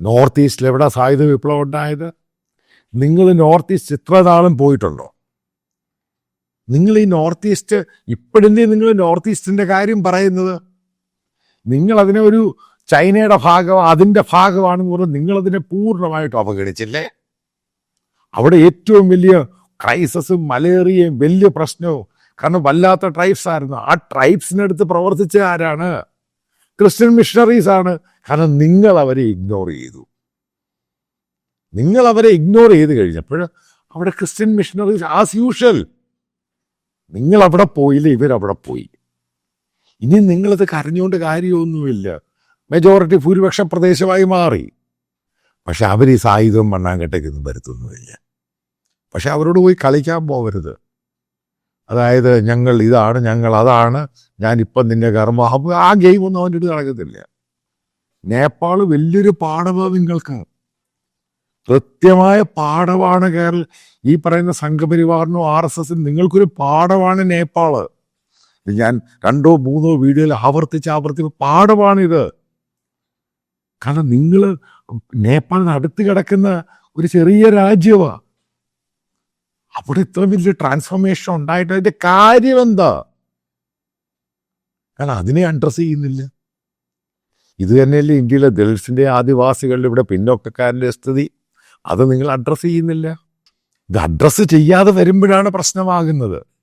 North ഈസ്റ്റിൽ എവിടെ സായുധ വിപ്ലവം ഉണ്ടായത്? നിങ്ങൾ നോർത്ത് ഈസ്റ്റ് ഇത്ര നാളും പോയിട്ടുണ്ടോ? നിങ്ങൾ ഈ നോർത്ത് ഈസ്റ്റ് ഇപ്പോഴെന്തേ നിങ്ങൾ നോർത്ത് ഈസ്റ്റിന്റെ കാര്യം പറയുന്നത്? നിങ്ങളതിനെ ഒരു ചൈനയുടെ ഭാഗം അതിന്റെ ഭാഗമാണെന്ന് പറഞ്ഞ് നിങ്ങളതിനെ പൂർണമായിട്ട് അവഗണിച്ചില്ലേ? അവിടെ ഏറ്റവും വലിയ ക്രൈസസും മലേറിയയും വലിയ പ്രശ്നവും കാരണം വല്ലാത്ത ട്രൈബ്സ് ആയിരുന്നു. ആ ട്രൈബ്സിനടുത്ത് പ്രവർത്തിച്ച ആരാണ്? ക്രിസ്ത്യൻ മിഷണറീസ് ആണ്. കാരണം നിങ്ങൾ അവരെ ഇഗ്നോർ ചെയ്തു. നിങ്ങൾ അവരെ ഇഗ്നോർ ചെയ്ത് കഴിഞ്ഞപ്പോൾ അവിടെ ക്രിസ്ത്യൻ മിഷണറീസ് ആസ് യൂഷ്വൽ നിങ്ങൾ അവിടെ പോയില്ല ഇവരവിടെ പോയി. ഇനി നിങ്ങളത് കരഞ്ഞുകൊണ്ട് കാര്യമൊന്നുമില്ല. മെജോറിറ്റി ഭൂരിപക്ഷ പ്രദേശമായി മാറി. പക്ഷെ അവർ ഈ സായുധവും മണ്ണാങ്കട്ടയ്ക്കൊന്നും വരുത്തൊന്നുമില്ല. പക്ഷെ അവരോട് പോയി കളിക്കാൻ പോകരുത് അതായത് ഞങ്ങൾ ഇതാണ് ഞങ്ങൾ അതാണ് ഞാനിപ്പം നിന്റെ കർമ്മ. അപ്പോൾ ആ ഗെയിം ഒന്നും അവന്റെ അടുത്ത് നടക്കത്തില്ല. നേപ്പാൾ വലിയൊരു പാഠമാണ് നിങ്ങൾക്ക് കൃത്യമായ പാഠമാണ് കേരള ഈ പറയുന്ന സംഘപരിവാറിനും ആർ എസ് എസിനും നിങ്ങൾക്കൊരു പാഠമാണ് നേപ്പാൾ. ഞാൻ രണ്ടോ മൂന്നോ വീഡിയോയിൽ ആവർത്തിച്ച് ആവർത്തി പാഠമാണിത്. കാരണം നിങ്ങൾ നേപ്പാളിന് അടുത്ത് കിടക്കുന്ന ഒരു ചെറിയ രാജ്യമാണ് അവിടെ ഇത്ര വലിയ ട്രാൻസ്ഫോർമേഷൻ ഉണ്ടായിട്ട് അതിന്റെ കാര്യം എന്താ? കാരണം അതിനെ അഡ്രസ് ചെയ്യുന്നില്ല. ഇത് തന്നെയല്ലേ ഇന്ത്യയിലെ ദളിത്സിന്റെ ആദിവാസികളുടെ ഇവിടെ പിന്നോക്കക്കാരന്റെ സ്ഥിതി. അത് നിങ്ങൾ അഡ്രസ് ചെയ്യുന്നില്ല. ഇത് അഡ്രസ്സ് ചെയ്യാതെ വരുമ്പോഴാണ് പ്രശ്നമാകുന്നത്.